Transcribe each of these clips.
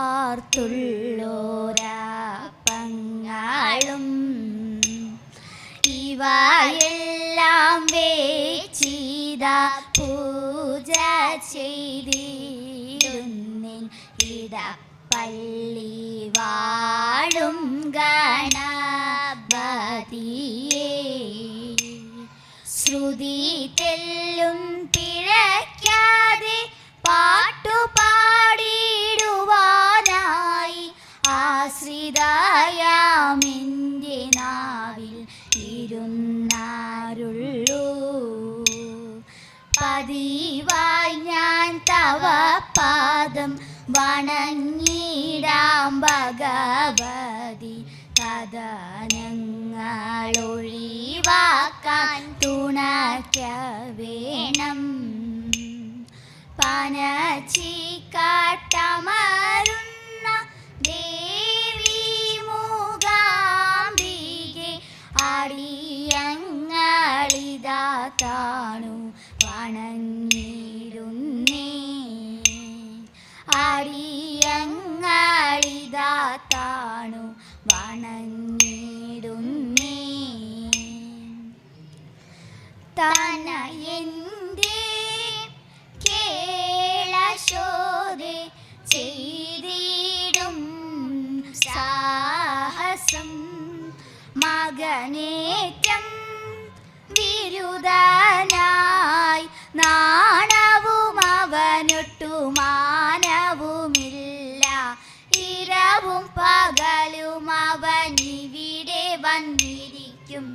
ലോകത്തുള്ളോരാപ്പങ്ങളും എല്ലാം വേച്ചിത പൂജ ചെയ്തിടുന്നിൻ ഇടപ്പള്ളി വാഴും ഗണപതിയേ പതിവായി ഞാൻ തവ പാദം വണങ്ങിടാം ഭഗവതി. കഥനങ്ങളൊഴിവാക്കാൻ തുണയ്ക്ക വേണം. പനച്ചിക്കാട്ടമരുന്ന ദേവി മൂകാംബികെ അടിയങ്ങളിതാ കാണു. കാണു വണങ്ങിടുന്നേ. തന എന്റെ കേളശോതെ ചെയ്തിടും സാഹസം. മകനേറ്റം വിരുദനായി നാണവും അവനൊട്ടു ഇരവും പകലും അവൻ ഇവിടെ വന്നിരിക്കും.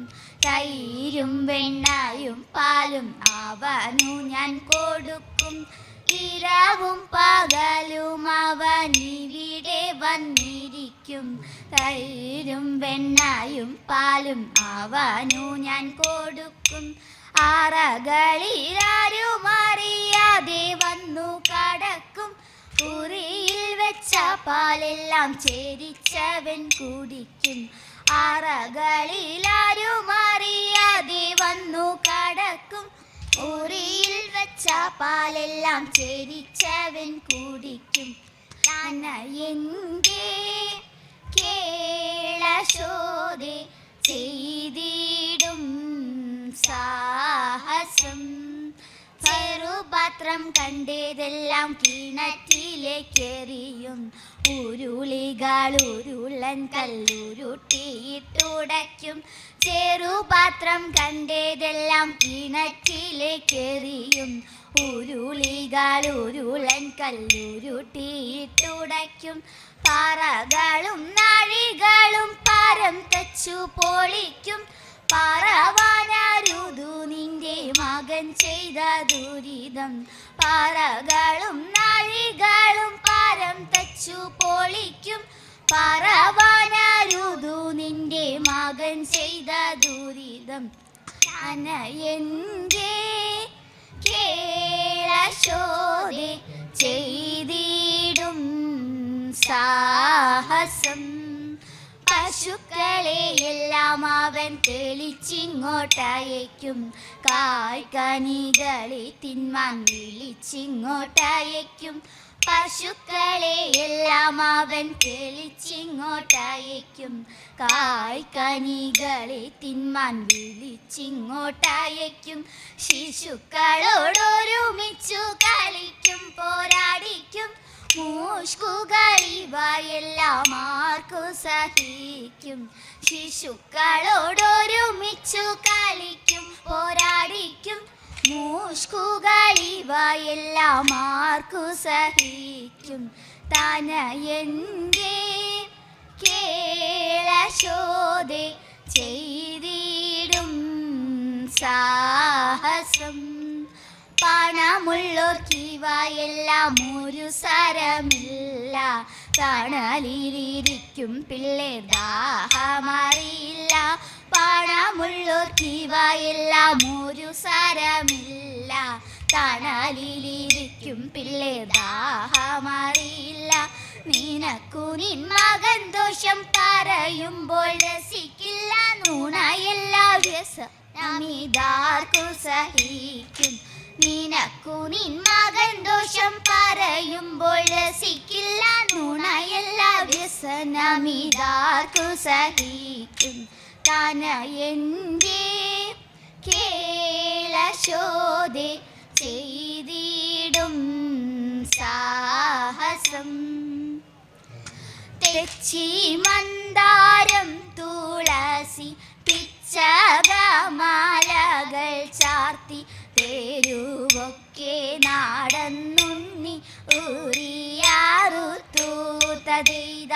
തൈരും വെണ്ണയും പാലും അവനു ഞാൻ കൊടുക്കും. ഇരവും പകലും അവൻ ഇവിടെ വന്നിരിക്കും. തൈരും വെണ്ണയും പാലും അവനു ഞാൻ കൊടുക്കും. ആറകളിലാരും അറിയാതെ വന്നു കടക്കും. പാലെല്ലാം ചേരിച്ചവൻ കുടിക്കും. അറകളിലാരും അറിയാതെ വന്നു കടക്കും. ഊറിയിൽ വെച്ച പാലെല്ലാം ചേരിച്ചവൻ കുടിക്കും. തന എന്റെ കേളശോതെ ചെയ്തിടും ചെറുപാത്രം കണ്ടതെല്ലാം കിണറ്റിലേക്കെറിയും. ഉരുളികൾ ഉരുളൻ കല്ലുരുട്ടിയിട്ടുടയ്ക്കും. ചെറുപാത്രം കണ്ടതെല്ലാം കിണറ്റിലേക്കെറിയും. ഉരുളികൾ ഉരുളൻ കല്ലുരുട്ടിയിട്ടുടയ്ക്കും. പാറകളും നാഴികളും പാരം തച്ചു പൊളിക്കും. പറവാനാരുതു നിന്റെ മകൻ ചെയ്ത ദുരിതം. പറകളും നാഴികളും പാരം തച്ചു പൊളിക്കും. പറവാനാരുതു നിന്റെ മകൻ ചെയ്ത ദുരിതം. അന എന്റെ കേളശോതെ ചെയ്തിടും സാഹസം. പശുക്കളെ എല്ലാം അവൻ തെളിച്ചിങ്ങോട്ടയക്കും. കായ്കനികളെ തിന്മാൻ വിളിച്ചിങ്ങോട്ടയക്കും. പശുക്കളെ എല്ലാം അവൻ തെളിച്ചിങ്ങോട്ടയക്കും. കായ്കനികളെ തിന്മാൻ വിളിച്ചിങ്ങോട്ടയക്കും. ശിശുക്കളോടൊരുമിച്ചു കളിക്കും പോരാടിക്കും. മൂഷ്കുകളിവയെല്ലാം ആർക്കു സഹിക്കും. ശിശുക്കളോടൊരുമിച്ചു കളിക്കും പോരാടിക്കും. മൂഷ്കുകളിവയെല്ലാം ആർക്കു സഹിക്കും. തന എന്റെ കേളശോതെ ചെയ്തിടും സാഹസം. പണമുള്ളോർക്കിവയെല്ലാം ഒരു സരമില്ല. കാണാലിരിക്കും പിള്ളേ ദാഹമറിയില്ല. പണമുള്ളോർക്കിവയെല്ലാം ഒരു സരമില്ല. കാണാലിരിക്കും പിള്ളേ ദാഹമറിയില്ല. നിനക്കു നിൻ മകൻ ദോഷം പറയുമ്പോൾ രസിക്കില്ല. നുണയല്ല വ്യസമിതാർക്കു സഹിക്കും. നിനക്കു നിൻ മകൻ ദോഷം പറയുമ്പോൾ രസിക്കില്ല നുണയല്ല വ്യസനമിതാർക്കു സഹിക്കും തനയന്റെ കേളശോധെ ചെയ്തിടും സാഹസം. തെച്ചി മന്ദാരം തുളസി പിച്ചകമാലകൾ ചാർത്തി തെരുവൊക്കെ നാടന്നുണ്ണി ഊരിയാറുത്തൂതതെയ്ത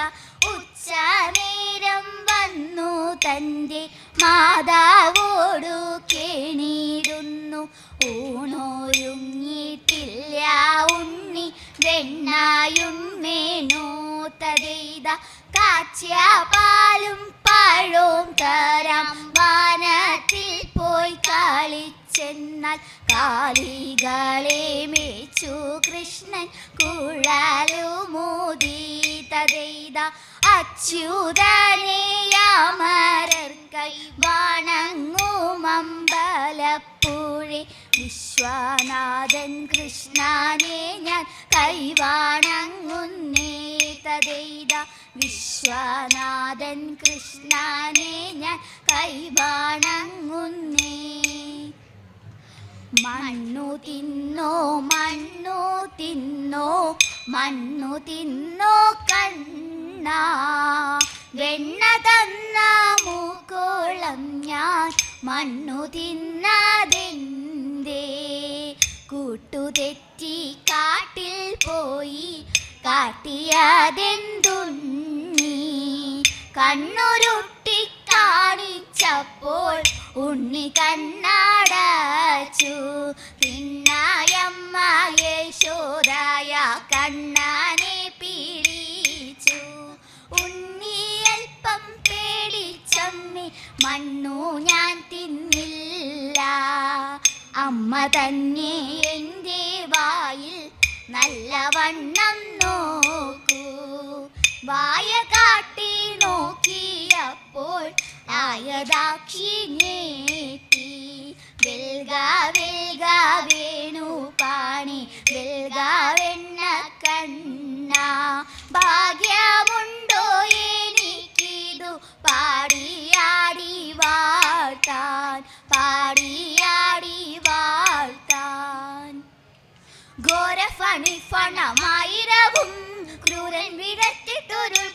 ഉച്ചനേരം വന്നു തന്റെ മാതാവോടു കേണിടുന്നു. ഊണോരുങ്ങിയിട്ടില്ല ഉണ്ണി വെണ്ണായും മേനോത്തതെയ്ത കാച്ചിയ പാലും പഴവും തരാം വാനത്തിൽ പോയി കളിച്ചെന്നാൽ കാലികളെ മേച്ചു കൃഷ്ണൻ കുഴലു കുഴലുമൂതീതതെയ്ത അച്യുതനെയാമരർ കൈ വണങ്ങുമമ്പലപ്പുഴെ വിശ്വനാഥൻ കൃഷ്ണനെ ഞാൻ കൈവാണങ്ങുന്നേ തതെയ്ത വിശ്വനാഥൻ കൃഷ്ണനെ ഞാൻ കൈവാണങ്ങുന്നേ മണ്ണു തിന്നോ മണ്ണു തിന്നോ മണ്ണു തിന്നോ കണ്ണ. വെണ്ണ തന്ന മൂക്കോളം ഞാൻ മണ്ണു തിന്നതെന്തേ? കൂട്ടുതെറ്റി കാട്ടിൽ പോയി കാട്ടിയതെന്തുണ്ണി? കണ്ണുരുട്ടി കാണിച്ചപ്പോൾ ഉണ്ണി കണ്ണാടച്ചു. പിന്നായമ്മ യശോദായ കണ്ണാനെ പിടിച്ചു. ഉണ്ണിയൽപ്പം പേടിച്ചമ്മി മണ്ണു ഞാൻ തിന്നില്ല. അമ്മ തന്നെ ആയതാക്ഷിഞ്ഞേറ്റി വെൽഗ വെൽഗ വേണു പാണി. വെൽഗ വെണ്ണ കണ്ണ. ഭാഗ്യമുണ്ടോ എനിക്കിതു? പാടിയാടി വാഴ്ത്താൻ. പാടിയാടി വാഴ്ത്താൻ. ഘോരഫണി ഫണമായിരവും ക്രൂരൻ വിടത്തിട്ടൊരു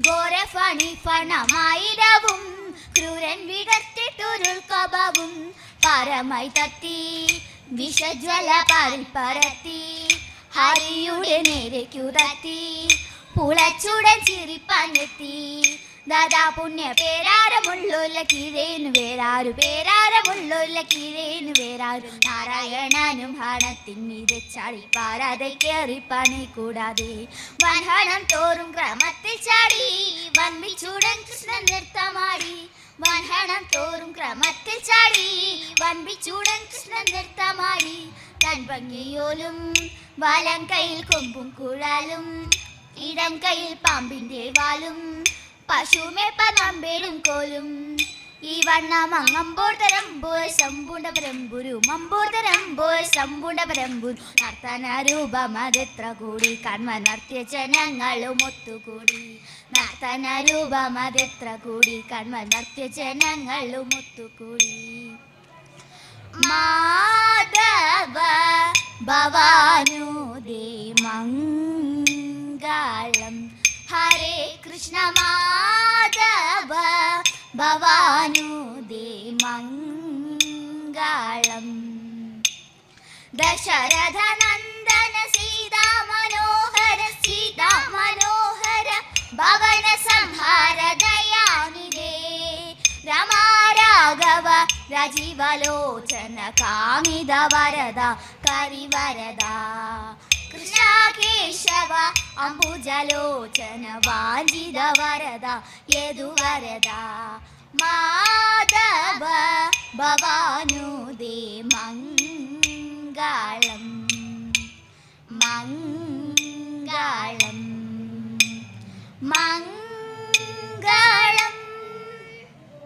കബവും ഘോരഫണി ഫണമായിരവും ക്രൂരൻ വിടത്തിട്ടൊരു കപവും പരമായി തത്തി വിഷജ്വല പാരിൽ പരത്തി ഹരിയുടെ നേരേക്കുതത്തി പുളച്ചുടൻ ചിരിപ്പാഞ്ഞെത്തി ദാദാ പുണ്യ പേരാരമുള്ളൊല്ല കീഴേനു വേറാരു പേരാരമുള്ളൊല്ല കീഴേനു വേറാരു നാരായണനും ഹണത്തിൻ ചാടി പാരാതെ കയറി പണി കൂടാതെ വൻഹണം തോറും ക്രമത്തിൽ ചാടി വൻപിച്ചൂടൻ കൃഷ്ണൻ നൃത്തമാടി. വൻഹണം തോറും ക്രമത്തിൽ ചാടി വൻപിച്ചൂടൻ കൃഷ്ണൻ നൃത്തമാടി. തൻ ഭംഗിയോലും വലം കയ്യിൽ കൊമ്പും കുഴാലും ഇടം കയ്യിൽ പാമ്പിന്റെ വാലും പശുമേപ്പ നമ്പേരും കോലും. ഈ വണ്ണം അങ്ങമ്പോൾ തരമ്പോൾ ശമ്പുണ്ട പരമ്പുരു മമ്പോൾ തരമ്പോൾ ശമ്പുണ്ട പരമ്പു നർത്തന രൂപമതെത്ര കൂടി കൺമ നർത്തിയ ജനങ്ങളും ഒത്തുകൂടി. നർത്തന രൂപമതെത്ര കൂടി കൺമ നർത്തിയ ജനങ്ങളും ഒത്തുകൂടി. മാധവ ഭവാനുദേ മംഗളം. ദശരഥ നന്ദന സീതാ മനോഹര സീതാ മനോഹര ഭവന സംഹാര ദയാനിധേ. രമാ രാഘവ രാജീവലോചന കാമിത വരദ കരിവരദ. കൃഷ്ണ കേശവ അംബുജലോചന വാഞ്ചിത വരദ യദുവരദ. മാധവ ഭവാനുദേ മംഗളം മംഗളം മംഗളം.